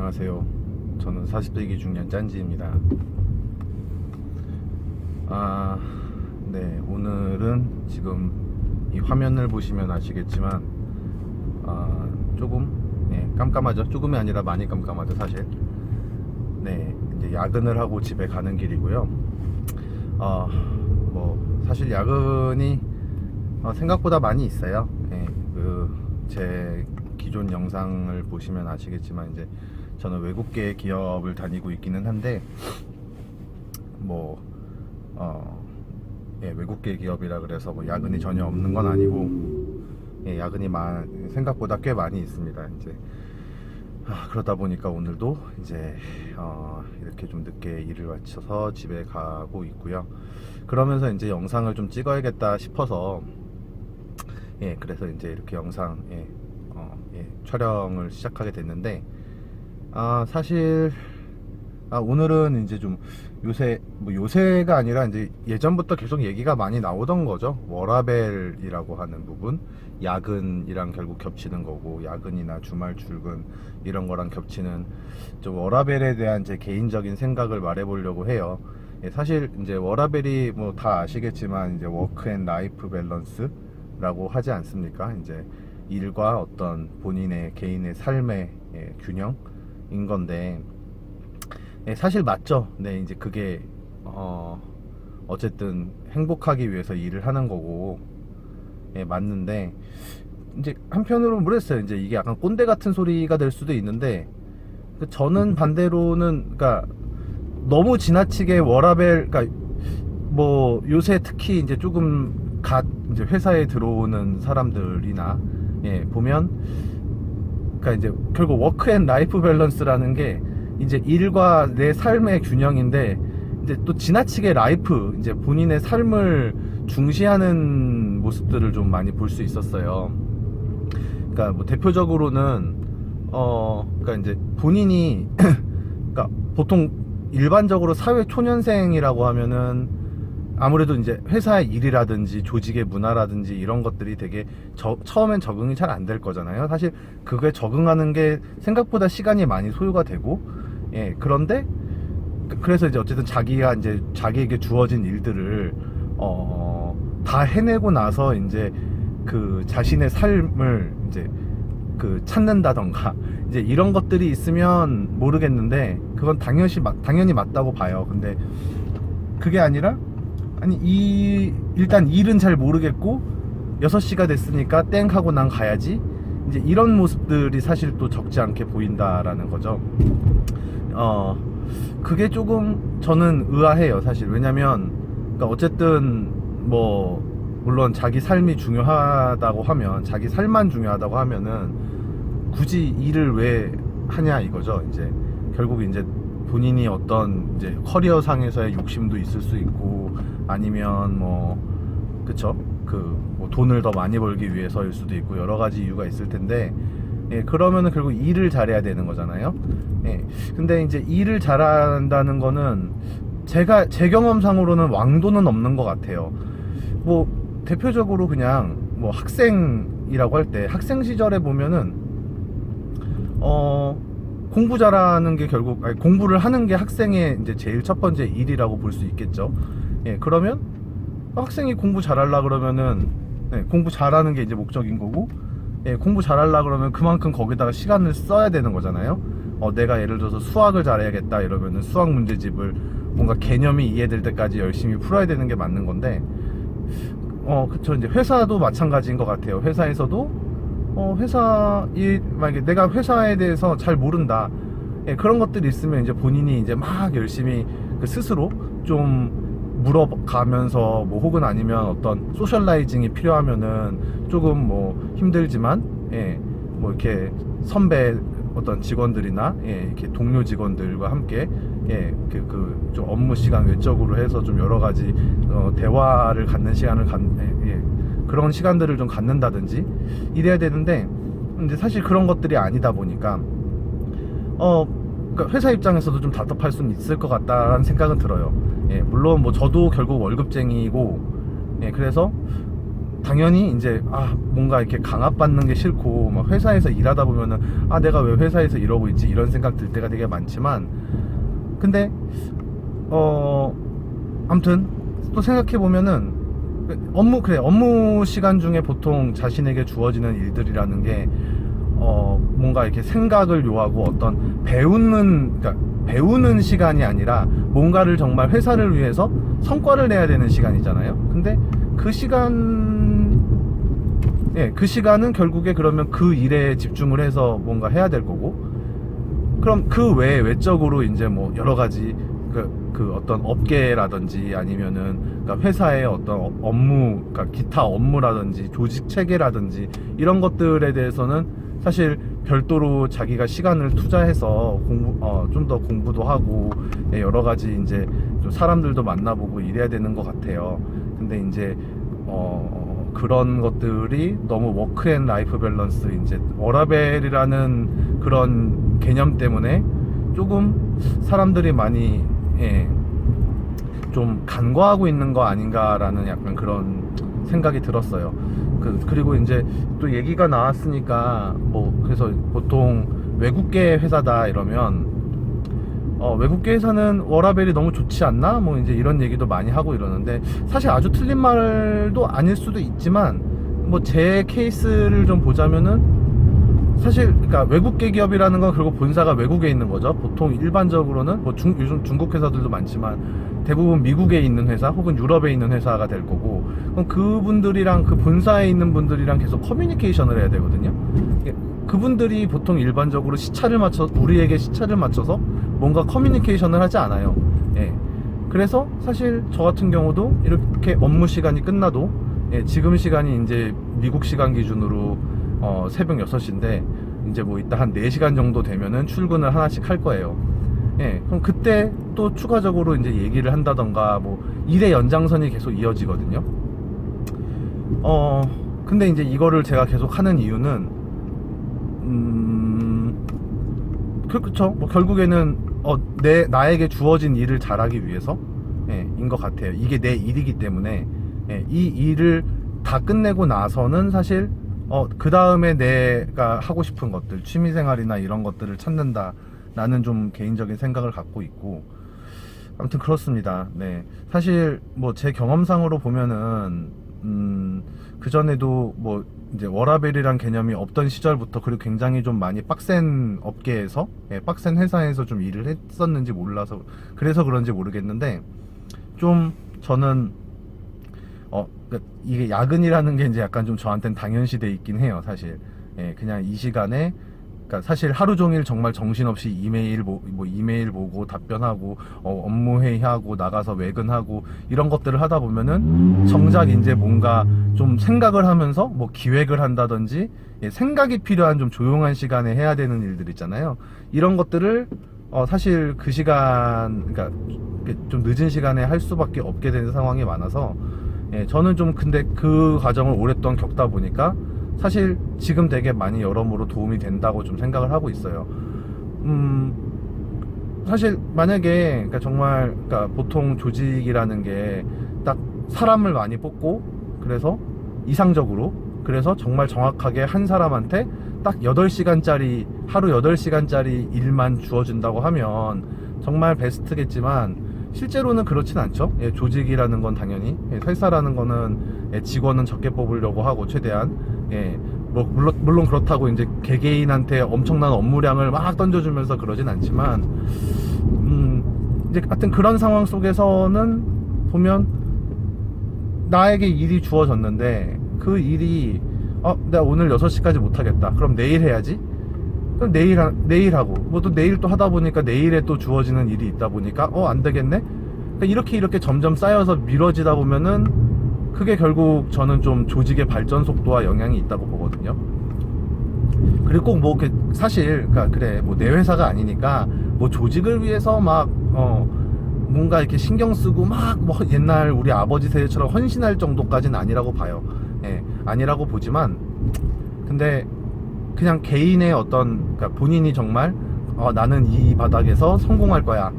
안녕하세요. 저는 40대 기 중년 짠지입니다. 아, 네, 오늘은 지금 이 화면을 보시면 아시겠지만, 아, 조금, 네, 깜깜하죠? 조금이 아니라 많이 깜깜하죠, 사실. 네, 이제 야근을 하고 집에 가는 길이고요. 어, 뭐, 사실 야근이 어, 생각보다 많이 있어요. 예, 그, 제 기존 영상을 보시면 아시겠지만, 이제 저는 외국계 기업을 다니고 있기는 한데, 뭐, 어, 예, 외국계 기업이라 그래서 뭐 야근이 전혀 없는 건 아니고, 예, 야근이 많, 생각보다 꽤 많이 있습니다. 이제, 아, 그러다 보니까 오늘도 이제 어, 이렇게 좀 늦게 일을 마쳐서 집에 가고 있고요. 그러면서 이제 영상을 좀 찍어야겠다 싶어서 예, 그래서 이제 이렇게 영상 예, 어, 예, 촬영을 시작하게 됐는데 아, 사실 아, 오늘은 이제 좀 요새 뭐 요새가 아니라 이제 예전부터 계속 얘기가 많이 나오던 거죠. 워라벨이라고 하는 부분, 야근이랑 결국 겹치는 거고 야근이나 주말 출근 이런 거랑 겹치는 좀 워라벨에 대한 제 개인적인 생각을 말해보려고 해요. 예, 사실 이제 워라벨이 뭐 다 아시겠지만 이제 워크 앤 라이프 밸런스라고 하지 않습니까? 이제 일과 어떤 본인의 개인의 삶의 예, 균형 인 건데 예, 사실 맞죠. 네, 이제 그게 어 어쨌든 행복하기 위해서 일을 하는 거고 예, 맞는데 이제 한편으로 모르겠어요. 이제 이게 약간 꼰대 같은 소리가 될 수도 있는데 그 저는 반대로는 그러니까 너무 지나치게 워라벨 그러니까 뭐 요새 특히 이제 조금 갓 이제 회사에 들어오는 사람들이나 예, 보면 그러니까 이제 결국 워크 앤 라이프 밸런스라는 게 이제 일과 내 삶의 균형인데 이제 또 지나치게 라이프 이제 본인의 삶을 중시하는 모습들을 좀 많이 볼 수 있었어요. 그러니까 뭐 대표적으로는 어 그러니까 이제 본인이 그러니까 보통 일반적으로 사회 초년생이라고 하면은 아무래도 이제 회사의 일이라든지 조직의 문화라든지 이런 것들이 되게 저- 처음엔 적응이 잘 안 될 거잖아요. 사실 그거에 적응하는 게 생각보다 시간이 많이 소요가 되고, 예, 그런데 그- 그래서 이제 어쨌든 자기가 이제 자기에게 주어진 일들을 어, 다 해내고 나서 이제 그 자신의 삶을 이제 그 찾는다던가 이제 이런 것들이 있으면 모르겠는데 그건 당연히 맞- 당연히 맞다고 봐요. 근데 그게 아니라 아니 이 일단 일은 잘 모르겠고 6시가 됐으니까 땡 하고 난 가야지. 이제 이런 모습들이 사실 또 적지 않게 보인다라는 거죠. 어 그게 조금 저는 의아해요 사실. 왜냐면 그러니까 어쨌든 뭐 물론 자기 삶이 중요하다고 하면 자기 삶만 중요하다고 하면은 굳이 일을 왜 하냐 이거죠 이제. 결국 이제 본인이 어떤 이제 커리어 상에서의 욕심도 있을 수 있고 아니면 뭐 그쵸? 그뭐 돈을 더 많이 벌기 위해서일 수도 있고 여러 가지 이유가 있을 텐데 예 그러면은 결국 일을 잘해야 되는 거잖아요. 예 근데 이제 일을 잘한다는 거는 제가 제 경험상으로는 왕도는 없는 것 같아요. 뭐 대표적으로 그냥 뭐 학생이라고 할 때 학생 시절에 보면은 어 공부 잘하는 게 결국 아니, 공부를 하는 게 학생의 이제 제일 첫 번째 일이라고 볼 수 있겠죠. 예, 그러면 학생이 공부 잘하려 그러면은 네, 공부 잘하는 게 이제 목적인 거고, 예, 공부 잘하려 그러면 그만큼 거기다가 시간을 써야 되는 거잖아요. 어, 내가 예를 들어서 수학을 잘해야겠다 이러면은 수학 문제집을 뭔가 개념이 이해될 때까지 열심히 풀어야 되는 게 맞는 건데, 어, 그쵸. 이제 회사도 마찬가지인 것 같아요. 회사에서도 어, 회사, 이, 만약에 내가 회사에 대해서 잘 모른다. 예, 그런 것들이 있으면 이제 본인이 이제 막 열심히 그 스스로 좀 물어가면서 뭐 혹은 아니면 어떤 소셜라이징이 필요하면은 조금 뭐 힘들지만, 예, 뭐 이렇게 선배 어떤 직원들이나, 예, 이렇게 동료 직원들과 함께, 예, 그, 그, 좀 업무 시간 외적으로 해서 좀 여러 가지, 어, 대화를 갖는 시간을 갖, 예, 예, 그런 시간들을 좀 갖는다든지 이래야 되는데 근데 사실 그런 것들이 아니다 보니까 어 그러니까 회사 입장에서도 좀 답답할 수는 있을 것 같다라는 생각은 들어요. 예, 물론 뭐 저도 결국 월급쟁이고 예, 그래서 당연히 이제 아 뭔가 이렇게 강압받는 게 싫고 막 회사에서 일하다 보면은 아 내가 왜 회사에서 이러고 있지 이런 생각 들 때가 되게 많지만 근데 어 아무튼 또 생각해 보면은 업무 그래 업무 시간 중에 보통 자신에게 주어지는 일들이라는 게 어, 뭔가 이렇게 생각을 요하고 어떤 배우는, 그러니까 배우는 시간이 아니라 뭔가를 정말 회사를 위해서 성과를 내야 되는 시간이잖아요. 근데 그 시간, 예, 그 시간은 결국에 그러면 그 일에 집중을 해서 뭔가 해야 될 거고, 그럼 그 외에 외적으로 이제 뭐 여러 가지 그, 그 어떤 업계라든지 아니면은 그러니까 회사의 어떤 업- 업무, 그러니까 기타 업무라든지 조직 체계라든지 이런 것들에 대해서는 사실 별도로 자기가 시간을 투자해서 공부, 어, 좀 더 공부도 하고 예, 여러 가지 이제 좀 사람들도 만나보고 이래야 되는 것 같아요. 근데 이제 어, 그런 것들이 너무 워크 앤 라이프 밸런스 이제 워라벨이라는 그런 개념 때문에 조금 사람들이 많이 예, 좀 간과하고 있는 거 아닌가라는 약간 그런 생각이 들었어요. 그 그리고 이제 또 얘기가 나왔으니까 뭐 그래서 보통 외국계 회사다 이러면 어, 외국계 회사는 워라벨이 너무 좋지 않나? 뭐 이제 이런 얘기도 많이 하고 이러는데 사실 아주 틀린 말도 아닐 수도 있지만 뭐 제 케이스를 좀 보자면은 사실 그러니까 외국계 기업이라는 건 결국 본사가 외국에 있는 거죠. 보통 일반적으로는 뭐 중, 요즘 중국 회사들도 많지만 대부분 미국에 있는 회사 혹은 유럽에 있는 회사가 될 거고 그럼 그분들이랑 그 본사에 있는 분들이랑 계속 커뮤니케이션을 해야 되거든요. 그분들이 보통 일반적으로 시차를 맞춰 우리에게 시차를 맞춰서 뭔가 커뮤니케이션을 하지 않아요. 예. 그래서 사실 저 같은 경우도 이렇게 업무 시간이 끝나도 예, 지금 시간이 이제 미국 시간 기준으로 어, 새벽 6시인데 이제 뭐 이따 한 4시간 정도 되면은 출근을 하나씩 할 거예요. 예, 그럼 그때 또 추가적으로 이제 얘기를 한다던가 뭐 일의 연장선이 계속 이어지거든요. 어, 근데 이제 이거를 제가 계속 하는 이유는 음, 그, 그쵸. 뭐 결국에는 어, 내 나에게 주어진 일을 잘하기 위해서 예, 인것 같아요. 이게 내 일이기 때문에 예, 이 일을 다 끝내고 나서는 사실 어, 그 다음에 내가 하고 싶은 것들, 취미생활이나 이런 것들을 찾는다라는 좀 개인적인 생각을 갖고 있고, 아무튼 그렇습니다. 네. 사실 뭐 제 경험상으로 보면은, 음, 그전에도 뭐 이제 워라벨이란 개념이 없던 시절부터 그리고 굉장히 좀 많이 빡센 업계에서, 예, 빡센 회사에서 좀 일을 했었는지 몰라서, 그래서 그런지 모르겠는데, 좀 저는 어, 그러니까 이게 야근이라는 게 이제 약간 좀 저한테는 당연시 돼 있긴 해요, 사실. 예, 그냥 이 시간에, 그러니까 사실 하루 종일 정말 정신없이 이메일, 보, 뭐 이메일 보고 답변하고, 어, 업무 회의하고, 나가서 외근하고, 이런 것들을 하다 보면은 정작 이제 뭔가 좀 생각을 하면서 뭐 기획을 한다든지, 예, 생각이 필요한 좀 조용한 시간에 해야 되는 일들 있잖아요. 이런 것들을, 어, 사실 그 시간, 그러니까 좀 늦은 시간에 할 수밖에 없게 되는 상황이 많아서, 예, 저는 좀 근데 그 과정을 오랫동안 겪다 보니까 사실 지금 되게 많이 여러모로 도움이 된다고 좀 생각을 하고 있어요. 음, 사실 만약에 그러니까 정말 그러니까 보통 조직이라는 게 딱 사람을 많이 뽑고 그래서 이상적으로 그래서 정말 정확하게 한 사람한테 딱 8시간짜리 하루 8시간짜리 일만 주어진다고 하면 정말 베스트겠지만 실제로는 그렇진 않죠. 예, 조직이라는 건 당연히 예, 회사라는 거는 예, 직원은 적게 뽑으려고 하고 최대한 예, 뭐 물론 물론 그렇다고 이제 개개인한테 엄청난 업무량을 막 던져주면서 그러진 않지만 음 이제 하여튼 그런 상황 속에서는 보면 나에게 일이 주어졌는데 그 일이 어 내가 오늘 6시까지 못하겠다 그럼 내일 해야지 그럼 내일 하, 내일 하고 뭐 또 내일 또 하다 보니까 내일에 또 주어지는 일이 있다 보니까 어 안 되겠네 그러니까 이렇게 이렇게 점점 쌓여서 미뤄지다 보면은 그게 결국 저는 좀 조직의 발전 속도와 영향이 있다고 보거든요. 그리고 꼭 뭐 사실 그러니까 그래 뭐 내 회사가 아니니까 뭐 조직을 위해서 막어 뭔가 이렇게 신경 쓰고 막 뭐 옛날 우리 아버지 세대처럼 헌신할 정도까지는 아니라고 봐요. 예, 아니라고 보지만 근데 그냥 개인의 어떤 그러니까 본인이 정말 어, 나는 이 바닥에서 성공할 거야.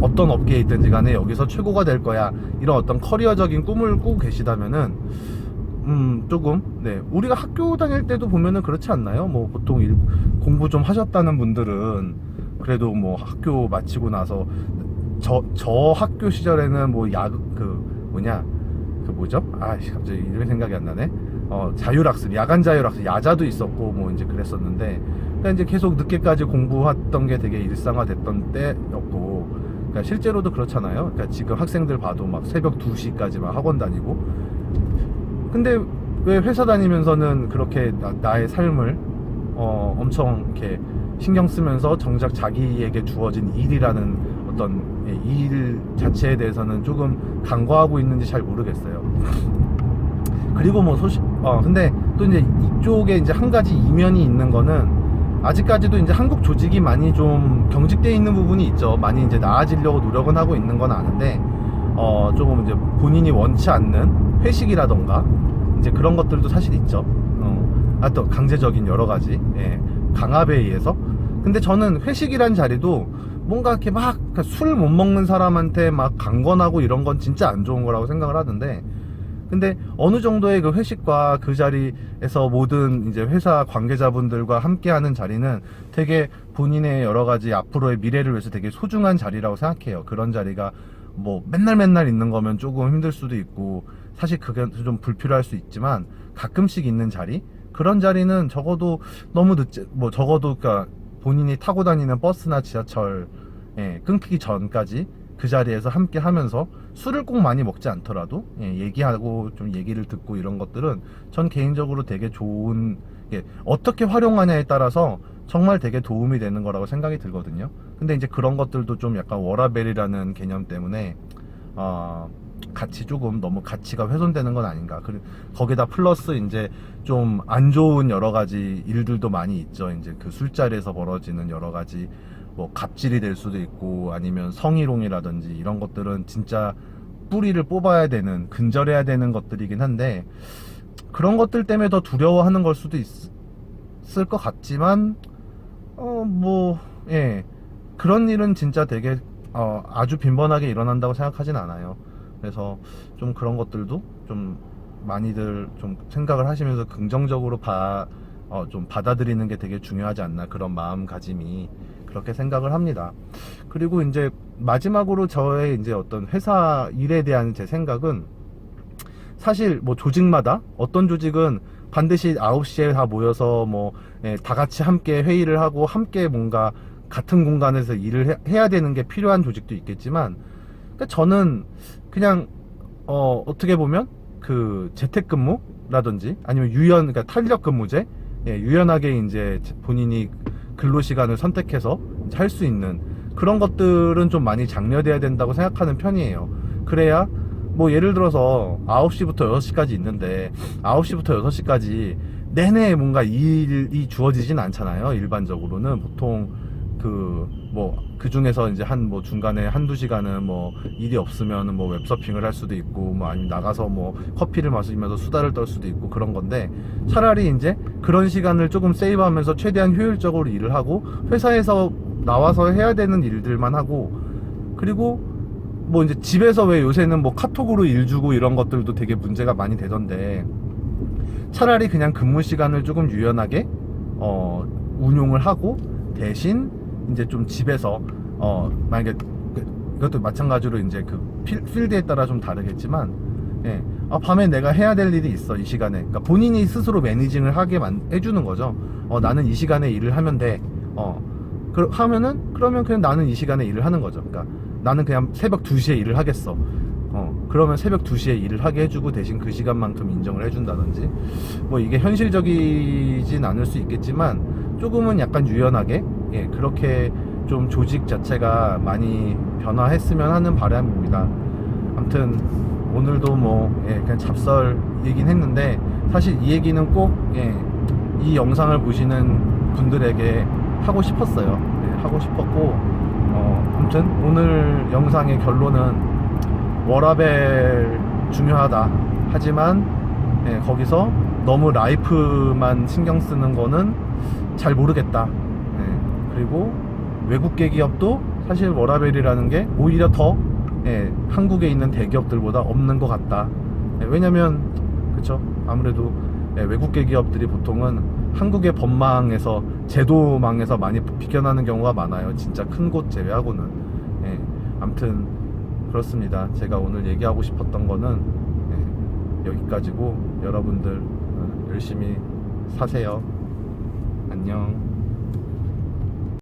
어, 떤 업계에 있든지 간에 여기서 최고가 될 거야. 이런 어떤 커리어적인 꿈을 꾸고 계시다면은 음 조금 네 우리가 학교 다닐 때도 보면은 그렇지 않나요? 뭐 보통 일, 공부 좀 하셨다는 분들은 그래도 뭐 학교 마치고 나서 저 저 학교 시절에는 뭐 야그 뭐냐 그 뭐죠? 아 갑자기 이름이 생각이 안 나네. 어 자율학습, 야간 자율학습, 야자도 있었고 뭐 이제 그랬었는데 그러니까 이제 계속 늦게까지 공부했던 게 되게 일상화됐던 때였고 그러니까 실제로도 그렇잖아요. 그러니까 지금 학생들 봐도 막 새벽 2시까지 막 학원 다니고 근데 왜 회사 다니면서는 그렇게 나, 의 삶을 어, 엄청 이렇게 신경 쓰면서 정작 자기에게 주어진 일이라는 어떤 예, 일 자체에 대해서는 조금 간과하고 있는지 잘 모르겠어요. 그리고 뭐 소식, 어, 근데 또 이제 이쪽에 이제 한 가지 이면이 있는 거는 아직까지도 이제 한국 조직이 많이 좀 경직돼 있는 부분이 있죠. 많이 이제 나아지려고 노력은 하고 있는 건 아는데, 어, 조금 이제 본인이 원치 않는 회식이라던가, 이제 그런 것들도 사실 있죠. 어, 아, 또 강제적인 여러 가지, 예, 강압에 의해서. 근데 저는 회식이란 자리도 뭔가 이렇게 막 술 못 먹는 사람한테 막 강권하고 이런 건 진짜 안 좋은 거라고 생각을 하는데, 근데 어느 정도의 그 회식과 그 자리에서 모든 이제 회사 관계자분들과 함께하는 자리는 되게 본인의 여러 가지 앞으로의 미래를 위해서 되게 소중한 자리라고 생각해요. 그런 자리가 뭐 맨날 맨날 있는 거면 조금 힘들 수도 있고 사실 그게 좀 불필요할 수 있지만 가끔씩 있는 자리 그런 자리는 적어도 너무 늦지 뭐 적어도 그러니까 본인이 타고 다니는 버스나 지하철 예, 끊기기 전까지 그 자리에서 함께 하면서 술을 꼭 많이 먹지 않더라도 예, 얘기하고 좀 얘기를 듣고 이런 것들은 전 개인적으로 되게 좋은 예, 어떻게 활용하냐에 따라서 정말 되게 도움이 되는 거라고 생각이 들거든요. 근데 이제 그런 것들도 좀 약간 워라벨이라는 개념 때문에 어, 같이 조금 너무 가치가 훼손되는 건 아닌가. 그리고 거기다 플러스 이제 좀 안 좋은 여러 가지 일들도 많이 있죠. 이제 그 술자리에서 벌어지는 여러 가지 뭐 갑질이 될 수도 있고 아니면 성희롱이라든지 이런 것들은 진짜 뿌리를 뽑아야 되는 근절해야 되는 것들이긴 한데 그런 것들 때문에 더 두려워하는 걸 수도 있을 것 같지만 어 뭐 예. 그런 일은 진짜 되게 어 아주 빈번하게 일어난다고 생각하진 않아요. 그래서 좀 그런 것들도 좀 많이들 좀 생각을 하시면서 긍정적으로 봐, 어, 좀 받아들이는 게 되게 중요하지 않나 그런 마음가짐이 그렇게 생각을 합니다. 그리고 이제 마지막으로 저의 이제 어떤 회사 일에 대한 제 생각은 사실 뭐 조직마다 어떤 조직은 반드시 9시에 다 모여서 뭐 다 같이 함께 회의를 하고 함께 뭔가 같은 공간에서 일을 해, 해야 되는 게 필요한 조직도 있겠지만 그러니까 저는 그냥 어 어떻게 보면 그 재택근무라든지 아니면 유연 그러니까 탄력 근무제 예, 유연하게 이제 본인이 근로 시간을 선택해서 할 수 있는 그런 것들은 좀 많이 장려돼야 된다고 생각하는 편이에요. 그래야 뭐 예를 들어서 9시부터 6시까지 있는데 9시부터 6시까지 내내 뭔가 일이 주어지진 않잖아요. 일반적으로는 보통 그 뭐 그 중에서 이제 한 뭐 중간에 한두 시간은 뭐 일이 없으면 은 뭐 웹서핑을 할 수도 있고 뭐 아니면 나가서 뭐 커피를 마시면서 수다를 떨 수도 있고 그런 건데 차라리 이제 그런 시간을 조금 세이브하면서 최대한 효율적으로 일을 하고 회사에서 나와서 해야 되는 일들만 하고 그리고 뭐 이제 집에서 왜 요새는 뭐 카톡으로 일 주고 이런 것들도 되게 문제가 많이 되던데 차라리 그냥 근무 시간을 조금 유연하게 어 운용을 하고 대신 이제 좀 집에서 어 만약에 그- 그것도 마찬가지로 이제 그 필, 필드에 따라 좀 다르겠지만 예. 아, 밤에 내가 해야 될 일이 있어 이 시간에. 그러니까 본인이 스스로 매니징을 하게 만, 해주는 거죠. 어 나는 이 시간에 일을 하면 돼 어. 그, 하면은 그러면 그냥 나는 이 시간에 일을 하는 거죠. 그러니까 나는 그냥 새벽 2시에 일을 하겠어. 어 그러면 새벽 2시에 일을 하게 해주고 대신 그 시간만큼 인정을 해준다든지. 뭐 이게 현실적이진 않을 수 있겠지만 조금은 약간 유연하게 예 그렇게 좀 조직 자체가 많이 변화했으면 하는 바람입니다 아무튼 오늘도 뭐 예, 그냥 잡설이긴 했는데 사실 이 얘기는 꼭 예, 이 영상을 보시는 분들에게 하고 싶었어요. 예, 하고 싶었고 어, 아무튼 오늘 영상의 결론은 워라벨 중요하다. 하지만 예, 거기서 너무 라이프만 신경 쓰는 거는 잘 모르겠다. 예, 그리고 외국계 기업도 사실 워라벨이라는 게 오히려 더 예, 한국에 있는 대기업들보다 없는 것 같다. 예, 왜냐면 그 그렇죠. 아무래도 예, 외국계 기업들이 보통은 한국의 법망에서 제도망에서 많이 비껴나는 경우가 많아요. 진짜 큰 곳 제외하고는. 예, 아무튼 그렇습니다. 제가 오늘 얘기하고 싶었던 거는 예, 여기까지고 여러분들 어, 열심히 사세요. 안녕.